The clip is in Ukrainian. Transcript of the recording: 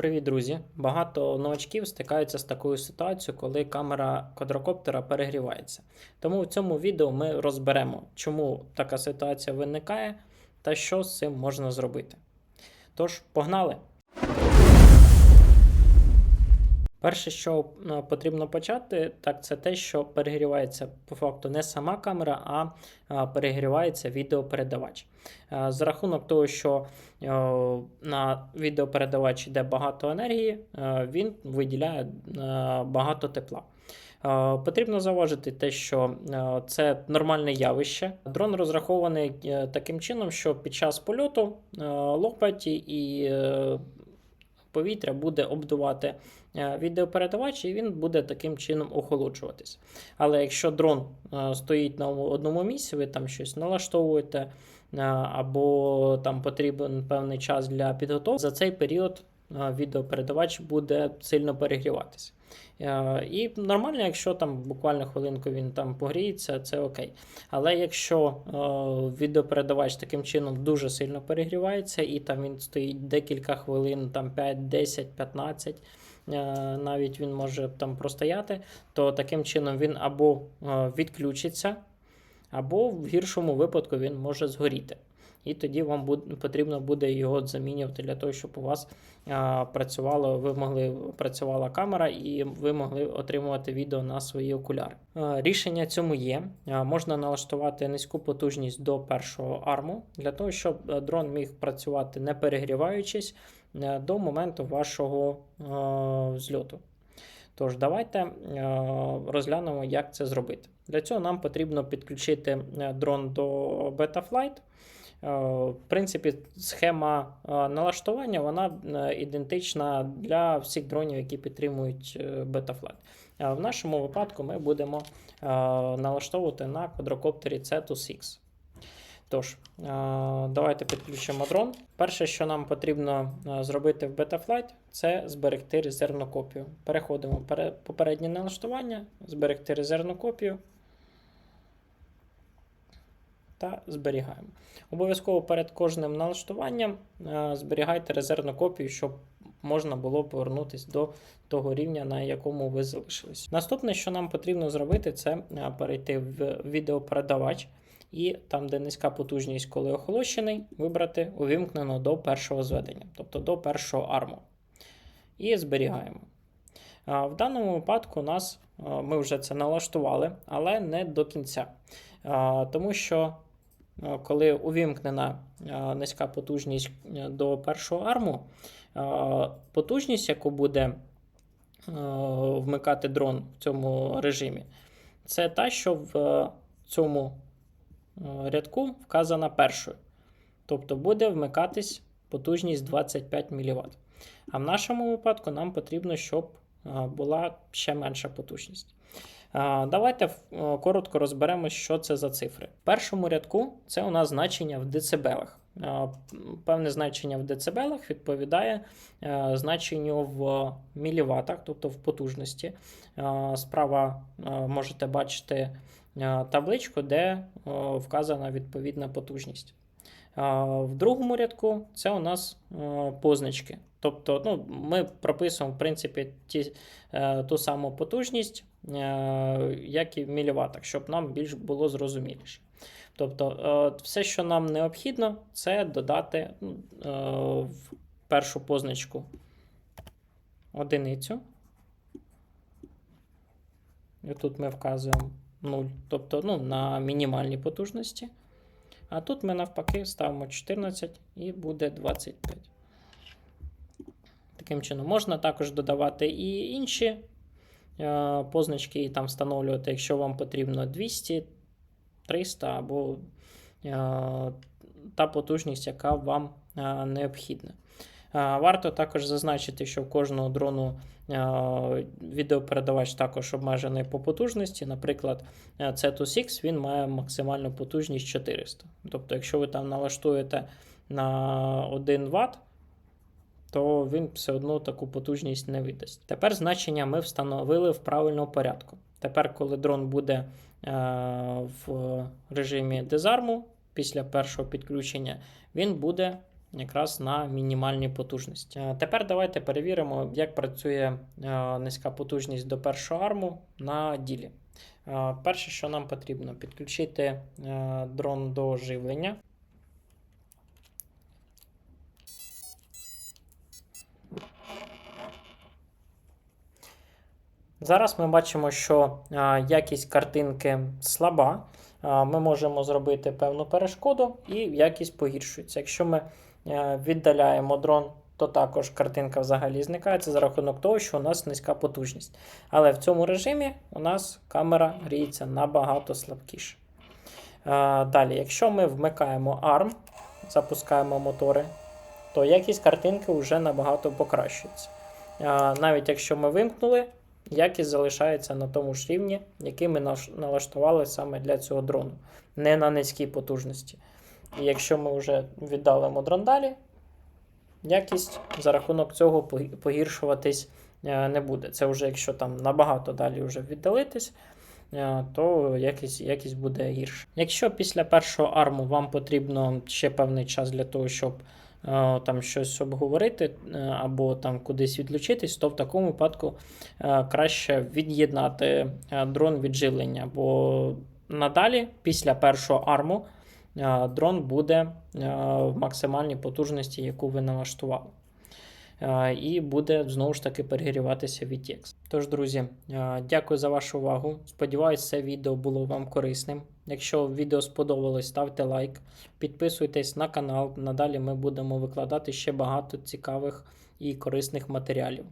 Привіт, друзі! Багато новачків стикаються з такою ситуацією, коли камера квадрокоптера перегрівається. Тому в цьому відео ми розберемо, чому така ситуація виникає та що з цим можна зробити. Тож, погнали! Перше, що е, потрібно почати, так це те, що перегрівається по факту не сама камера, а е, перегрівається відеопередавач. Е, За рахунок того, що на відеопередавач йде багато енергії, він виділяє багато тепла. Потрібно зауважити те, що це нормальне явище. Дрон розрахований таким чином, що під час польоту лопаті і повітря буде обдувати відеопередувач, відеопередавач, і він буде таким чином охолоджуватись. Але якщо дрон е, стоїть на одному місці, ви там щось налаштовуєте, е, або там потрібен певний час для підготовки, за цей період е, відеопередавач буде сильно перегріватися. Е, І нормально, якщо там буквально хвилинку він там погріється, це окей. Але якщо е, відеопередавач таким чином дуже сильно перегрівається, і там він стоїть декілька хвилин, там 5, 10, 15, е, навіть він може там простояти, то таким чином він або е, відключиться, або в гіршому випадку він може згоріти. І тоді вам буде, потрібно буде його замінювати для того, щоб у вас а, працювало, ви могли працювала камера і ви могли отримувати відео на свої окуляри. А, рішення цьому є. А, можна налаштувати низьку потужність до першого арму для того, щоб е, дрон міг працювати не перегріваючись е, до моменту вашого е, взльоту. Тож, давайте розглянемо, як це зробити. Для цього нам потрібно підключити е, дрон до Betaflight. Е, В принципі, схема е, налаштування вона е, ідентична для всіх дронів, які підтримують Betaflight. В нашому випадку ми будемо налаштовувати на квадрокоптері Cetus X. Тож, давайте підключимо дрон. Перше, що нам потрібно зробити в Betaflight, це зберегти резервну копію. Переходимо в попереднє налаштування, зберегти резервну копію та зберігаємо. Обов'язково перед кожним налаштуванням е, зберігайте резервну копію, щоб можна було повернутися до того рівня, на якому ви залишились. Наступне, що нам потрібно зробити, це е, перейти в відеопередавач і там, де низька потужність, коли охолощений, вибрати увімкнено до першого зведення, тобто до першого арму. І зберігаємо. В даному випадку нас ми вже це налаштували, але не до кінця. Тому що коли увімкнена низька потужність е, до першого арму, потужність, яку буде вмикати дрон в цьому режимі, це та, що в е, цьому е, рядку вказана першою. Тобто буде вмикатись потужність 25 мВт. А в нашому випадку нам потрібно, щоб була ще менша потужність. Давайте е, коротко розберемо, що це за цифри. В першому рядку це у нас значення в децибелах. Певне значення в децибелах відповідає е, значенню в міліватах, тобто в потужності. Справа е, можете бачити табличку, де вказана відповідна потужність. В другому рядку це у нас позначки. Тобто ну, ми прописуємо в принципі ті, ту саму потужність, як і в міліватах, щоб нам більш було зрозуміліше. Тобто, е, все, що нам необхідно, це додати ну, е, в першу позначку одиницю. І тут ми вказуємо 0, тобто ну, на мінімальній потужності. А тут ми навпаки ставимо 14 і буде 25. Таким чином, можна також додавати і інші е, позначки, і там встановлювати, якщо вам потрібно 200, 300 або е, та потужність, яка вам е, необхідна. Е, Варто також зазначити, що в кожного дрону е, відеопередавач також обмежений по потужності. Наприклад, е, Cetus X він має максимальну потужність 400. Тобто, якщо ви там налаштуєте на 1 Вт, то він все одно таку потужність не видасть. Тепер значення ми встановили в правильному порядку. Тепер, коли дрон буде е, в режимі дезарму після першого підключення, він буде якраз на мінімальній потужності. Е, Тепер давайте перевіримо, як працює е, низька потужність до першого арму на ділі. Е, Перше, що нам потрібно, підключити е, дрон до живлення. Зараз ми бачимо, що якість картинки слаба. Ми можемо зробити певну перешкоду і якість погіршується. Якщо ми е, віддаляємо дрон, то також картинка взагалі зникає. Це за рахунок того, що у нас низька потужність. Але в цьому режимі у нас камера гріється набагато слабкіше. Далі, якщо ми вмикаємо ARM, запускаємо мотори, то якість картинки вже набагато покращується. Навіть якщо ми вимкнули, якість залишається на тому ж рівні, який ми налаштували саме для цього дрону, не на низькій потужності. І якщо ми вже віддалимо дрон далі, якість за рахунок цього погіршуватись е, не буде. Це вже якщо там набагато далі вже віддалитись, е, то якість, якість буде гірше. Якщо після першого арму вам потрібно ще певний час для того, щоб там щось обговорити е, або там кудись відлучитись, то в такому випадку е, краще від'єднати е, дрон від живлення, бо надалі, після першого арму, е, дрон буде е, в максимальній потужності, яку ви налаштували. Е, І буде знову ж таки перегріватися VTX. Тож, друзі, е, дякую за вашу увагу. Сподіваюсь, це відео було вам корисним. Якщо відео сподобалось, ставте лайк, підписуйтесь на канал. Надалі ми будемо викладати ще багато цікавих і корисних матеріалів.